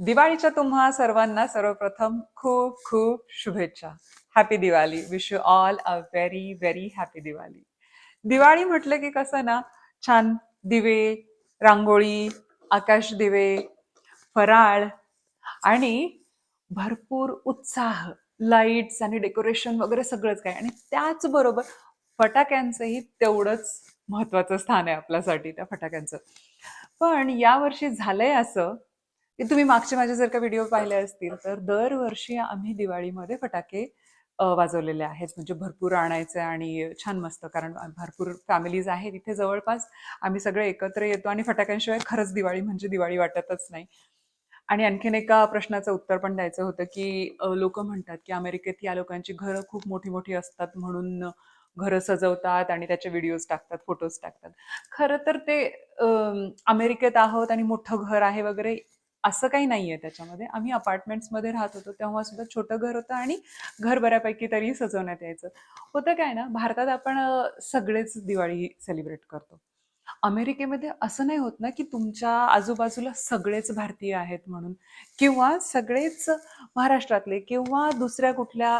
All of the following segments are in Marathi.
दिवाळीच्या तुम्हा सर्वांना सर्वप्रथम खूप खूप शुभेच्छा. Happy Diwali wish you all a very very happy Diwali Diwali म्हटलं की कसं ना छान दिवे रांगोळी आकाश दिवे फराळ आणि भरपूर उत्साह लाईट्स आणि डेकोरेशन वगैरे सगळंच काय. आणि त्याचबरोबर फटाक्यांचंही तेवढंच महत्वाचं स्थान आहे आपल्यासाठी त्या फटाक्यांचं. पण यावर्षी झालंय असं तुम्ही मागचे माझे जर का व्हिडिओ पाहिले असतील तर दरवर्षी आम्ही दिवाळीमध्ये फटाके वाजवलेले आहेत. म्हणजे भरपूर आणायचे आणि छान मस्त कारण भरपूर फॅमिलीज आहेत इथे जवळपास. आम्ही सगळे एकत्र येतो आणि फटाक्यांशिवाय खरंच दिवाळी म्हणजे दिवाळी वाटतच नाही. आणि आणखीन एका प्रश्नाचं उत्तर पण द्यायचं होतं की लोक म्हणतात की अमेरिकेत या लोकांची घरं खूप मोठी मोठी असतात म्हणून घरं सजवतात आणि त्याचे व्हिडिओज टाकतात फोटोज टाकतात. खरं तर ते अमेरिकेत आहोत आणि मोठं घर आहे वगैरे असं काही नाही आहे त्याच्यामध्ये. आम्ही अपार्टमेंट्समध्ये राहत होतो तेव्हा सुद्धा छोटं घर होतं आणि घर बऱ्यापैकी तरी सजवण्यात यायचं. होतं काय ना भारतात आपण सगळेच दिवाळी सेलिब्रेट करतो. अमेरिकेमध्ये असं नाही होत ना की तुमच्या आजूबाजूला सगळेच भारतीय आहेत म्हणून. किंवा सगळेच महाराष्ट्रातले किंवा दुसऱ्या कुठल्या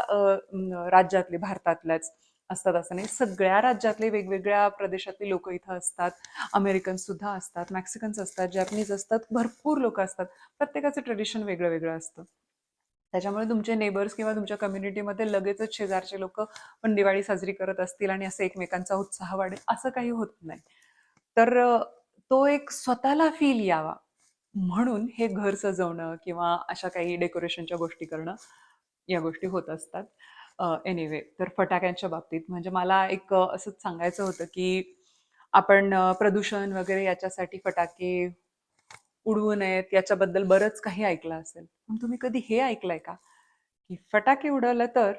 राज्यातले भारतातल्याच. असतात असं नाही. सगळ्या राज्यातले वेगवेगळ्या प्रदेशातले लोक इथं असतात. अमेरिकन सुद्धा असतात. मॅक्सिकन्स असतात. जॅपनीज असतात. भरपूर लोक असतात. प्रत्येकाचं ट्रेडिशन वेगळं वेगळं असतं. त्याच्यामुळे तुमचे नेबर्स किंवा तुमच्या कम्युनिटीमध्ये लगेचच शेजारचे लोक पण दिवाळी साजरी करत असतील आणि असं एकमेकांचा उत्साह वाढेल असं काही होत नाही. तर तो एक स्वतःला फील यावा. म्हणून हे घर सजवणं किंवा अशा काही डेकोरेशनच्या गोष्टी करणं या गोष्टी होत असतात. एनिवे तर फटाक्यांच्या बाबतीत. म्हणजे मला एक असं असंच सांगायचं होतं की आपण प्रदूषण वगैरे याच्यासाठी फटाके उडवू नयेत याच्याबद्दल बरंच काही ऐकलं असेल. पण तुम्ही कधी हे ऐकलंय का? की फटाके उडवलं तर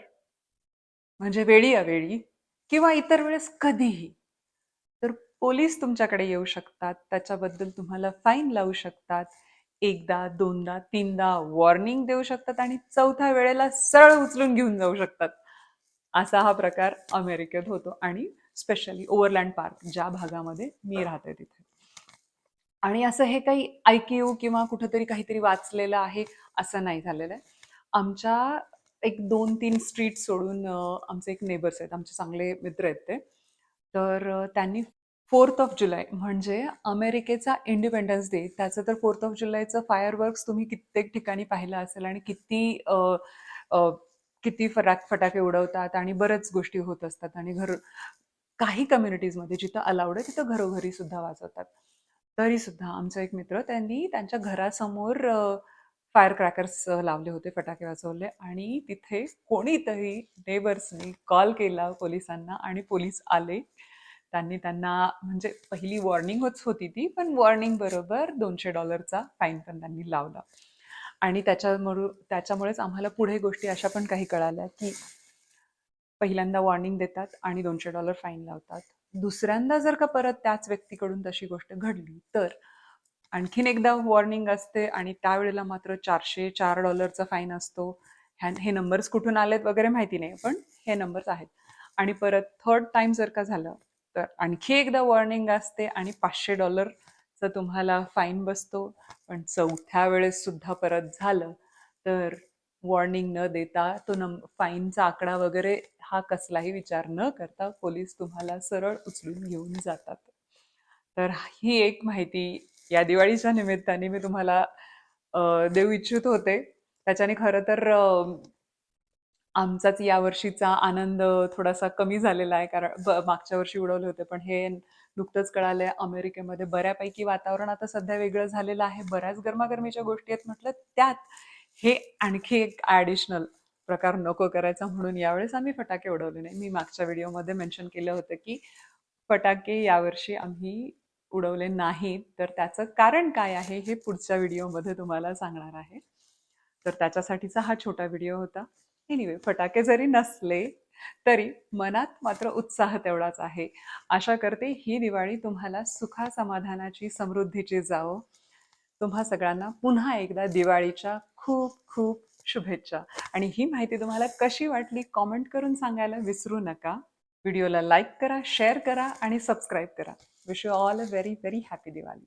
म्हणजे वेळी अवेळी किंवा इतर वेळेस कधीही तर पोलीस तुमच्याकडे येऊ शकतात त्याच्याबद्दल तुम्हाला फाईन लावू शकतात. एकदा दोनदा तीनदा वॉर्निंग देऊ शकतात आणि चौथ्या वेळेला सरळ उचलून घेऊन जाऊ शकतात. असा हा प्रकार अमेरिकेत होतो आणि स्पेशली ओव्हरलँड पार्क ज्या भागामध्ये मी राहते तिथे. आणि असं हे काही ऐकीव किंवा कुठंतरी काहीतरी वाचलेलं आहे असं नाही झालेलं आहे. आमच्या एक दोन तीन स्ट्रीट सोडून आमचे एक नेबर्स आहेत आमचे चांगले मित्र आहेत ते. तर त्यांनी फोर्थ ऑफ जुलै म्हणजे अमेरिकेचा इंडिपेंडन्स डे. त्याचं तर फोर्थ ऑफ जुलैचं फायरवर्क्स तुम्ही कित्येक ठिकाणी पाहिलं असेल आणि किती अं, किती फटाक फटाके उडवतात आणि बऱ्याच गोष्टी होत असतात आणि घर काही कम्युनिटीजमध्ये जिथं अलाउड आहे तिथं घरोघरी सुद्धा वाजवतात. तरी सुद्धा आमचा एक मित्र त्यांनी त्यांच्या घरासमोर फायर क्रॅकर्स लावले होते फटाके वाजवले आणि तिथे कोणीतरी नेबर्सनी कॉल केला पोलिसांना आणि पोलीस आले. त्यांनी त्यांना म्हणजे पहिली वॉर्निंग होती ती पण वॉर्निंग बरोबर दोनशे डॉलरचा फाईन पण त्यांनी लावला. आणि त्याच्यामुळे त्याच्यामुळेच आम्हाला पुढे गोष्टी अशा पण काही कळाल्या की पहिल्यांदा वॉर्निंग देतात आणि दोनशे डॉलर फाईन लावतात. दुसऱ्यांदा जर का परत त्याच व्यक्तीकडून तशी गोष्ट घडली तर आणखीन एकदा वॉर्निंग असते आणि त्यावेळेला मात्र चारशे चार डॉलरचा फाईन असतो. ह्या हे नंबर्स कुठून आलेत वगैरे माहिती नाही पण हे नंबर्स आहेत. आणि परत थर्ड टाइम जर का झालं तर आणखी एकदा वॉर्निंग असते आणि पाचशे डॉलरचा तुम्हाला फाईन बसतो. पण चौथ्या वेळेस सुद्धा परत झालं तर वॉर्निंग न देता तो नंब फाईनचा आकडा वगैरे हा कसलाही विचार न करता पोलीस तुम्हाला सरळ उचलून घेऊन जातात. तर ही एक माहिती या दिवाळीच्या निमित्ताने मी तुम्हाला देऊ इच्छित होते. त्याच्याने खरं तर आमचाच या वर्षीचा आनंद थोडासा कमी झालेला आहे कारण ब- मागच्या वर्षी उडवले होते पण हे नुकतंच कळालंय. अमेरिकेमध्ये बऱ्यापैकी वातावरण आता सध्या वेगळं झालेलं आहे. बऱ्याच गरमागरमीच्या गोष्टी आहेत म्हटलं त्यात हे आणखी एक ॲडिशनल प्रकार नको करायचा म्हणून यावेळेस आम्ही फटाके उडवले नाही. मी मागच्या व्हिडिओमध्ये मेन्शन केलं होतं की फटाके यावर्षी आम्ही उडवले नाहीत. तर त्याचं कारण काय आहे हे पुढच्या व्हिडिओमध्ये तुम्हाला सांगणार आहे. तर त्याच्यासाठीचा हा छोटा व्हिडिओ होता. एनिवे फटाके जरी नसले तरी मनात मात्र उत्साह तेवढाच आहे. आशा करते ही दिवाळी तुम्हाला सुखा समाधानाची समृद्धीची जावो. तुम्हा सगळ्यांना पुन्हा एकदा दिवाळीच्या खूप खूप शुभेच्छा. आणि ही माहिती तुम्हाला कशी वाटली कॉमेंट करून सांगायला विसरू नका. व्हिडिओला लाईक करा शेअर करा आणि सबस्क्राईब करा. Wish you all a very very happy Diwali.